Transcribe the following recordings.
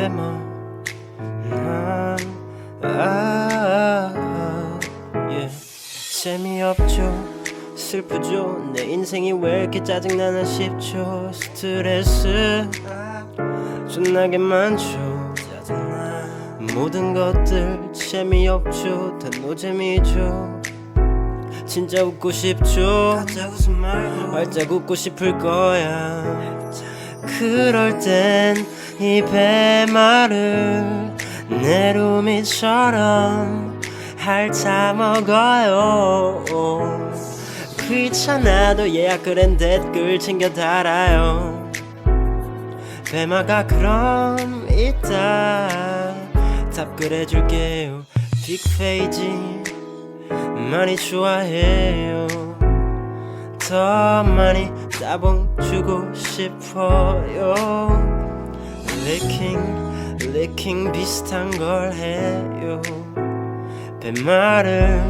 배마 난 아, 예. 재미없죠. 슬프죠. 내 인생이 왜 이렇게 짜증나나 싶죠. 스트레스. 존나게 많죠 모든 것들 재미없죠. 다 노잼이죠. 진짜 웃고 싶죠. 가짜 웃음 말고. 활짝 웃고 싶을 거야. 그럴 땐 이 배말을 내 루미처럼 핥아먹어요. 귀찮아도 예약을 한 댓글 챙겨 달아요. 배마가 그럼 이따 답글해줄게요. 빅페이지 많이 좋아해요. 더 많이 따봉 주고 싶어요 리킹 리킹 비슷한 걸 해요. 뱃말을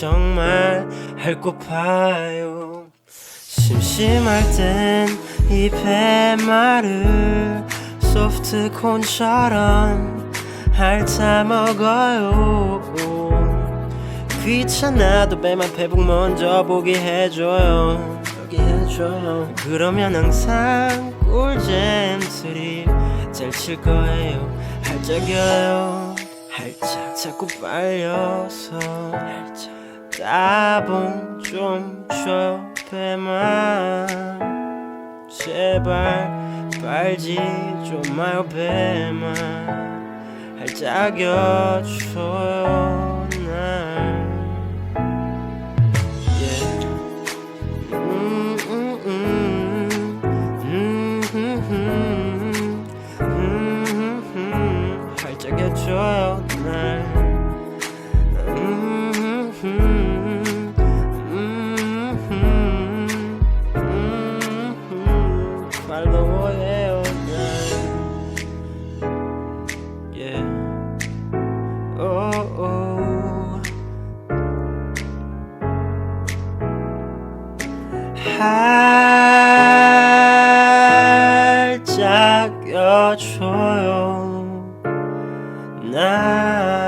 정말 할고파요. 심심할 땐이 뱃말을 소프트 콘처럼 핥아 먹어요. 귀찮아도 배만 배북 먼저 보기 해줘요. 그러면 항상 꿀잼들이 잘 칠 거예요. 할짝여요. 할짝. 자꾸 빨려서 할짝. 따봉 좀 줘요 배만. 제발 빨지 좀 마요 배만. 할짝여줘요 안아줘요 날 음, 음, 여줘. love.